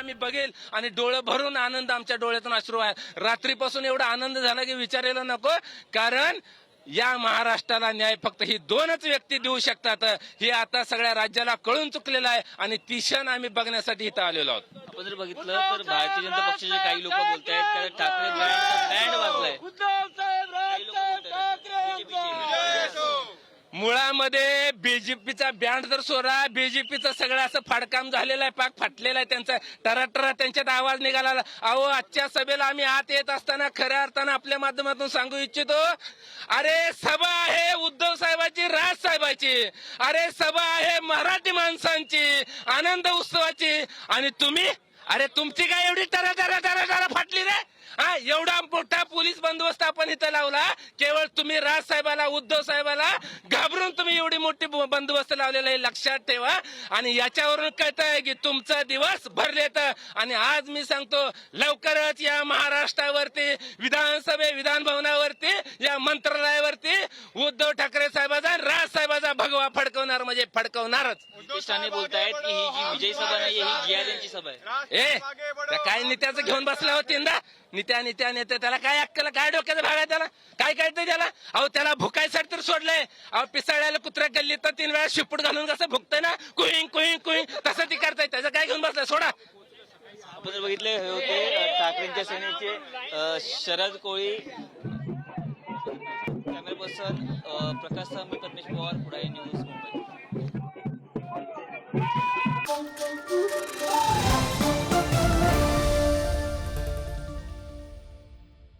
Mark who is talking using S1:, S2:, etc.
S1: आम्ही बघेल आणि डोळे भरून आनंद आमच्या डोळ्यातून अश्रू आहे. रात्रीपासून एवढा आनंद झाला की विचारायला नको कारण या महाराष्ट्राला न्याय फक्त ही दोनच व्यक्ती देऊ शकतात. हे आता सगळ्या राज्याला कळून चुकलेलं आहे आणि ती क्षण आम्ही बघण्यासाठी इथं आलेलो आहोत.
S2: आपण जर बघितलं तर भारतीय जनता पक्षाचे काही लोक बोलत आहेत ठाकरे बँड वाजलाय काही लोक बोलतायत BJP चे.
S1: मुळामध्ये बीजेपीचा बँड जर सोरा बीजेपीचं सगळं असं फाडकाम झालेलं आहे पाक फाटलेलं आहे त्यांचा. टराटरा त्यांच्यात आवाज निघाला. अहो आजच्या सभेला आम्ही आत येत असताना खऱ्या अर्थानं आपल्या माध्यमातून सांगू इच्छितो अरे सभा आहे उद्धव साहेबाची राज साहेबाची. अरे सभा आहे मराठी माणसांची आनंद उत्सवाची. आणि तुम्ही अरे तुमची काय एवढी टरा टरा टरा टरा फाटली रे? एवढा मोठा पोलीस बंदोबस्त आपण इथं लावला केवळ तुम्ही राज साहेबाला उद्धव साहेबाला घाबरून तुम्ही एवढी मोठी बंदोबस्त लावलेला आहे लक्षात ठेवा. आणि याच्यावरून कळत आहे की तुमचा दिवस भरलेत आणि आज मी सांगतो लवकरच या महाराष्ट्रावरती विधानसभे विधान भवनावरती या मंत्रालयावरती उद्धव ठाकरे साहेबाचा राज साहेबाचा भगवा फडकवणार म्हणजे फडकवणारच.
S2: ठाणे बोलतायत की ही जी विजयी सभा नाहीये ही जिहाद्यांची सभा आहे.
S1: ए त्या काय नित्याचं घेऊन बसला हो तीनदा नित्या नित्या नेते त्याला काय अक्कल काय डोक्याचं भाग आहे त्याला? काय कळतंय त्याला? अहो त्याला भुकायसाठी तर सोडलंय. अहो पिसाळ्याला कुत्र्या गल्ली तर तीन वेळा शिपूट घालून कसं भुकतंय ना कुईंग कुईंग कुईंग तसं ती करताय त्याचं काय घेऊन बसलाय? सोडा.
S2: आपण जर बघितले हे होते ठाकरेंच्या सेनेचे अ, Sharad Koli camera person Prakash Sambe Paramesh Pawar Pudhari news Mumbai. Thank you.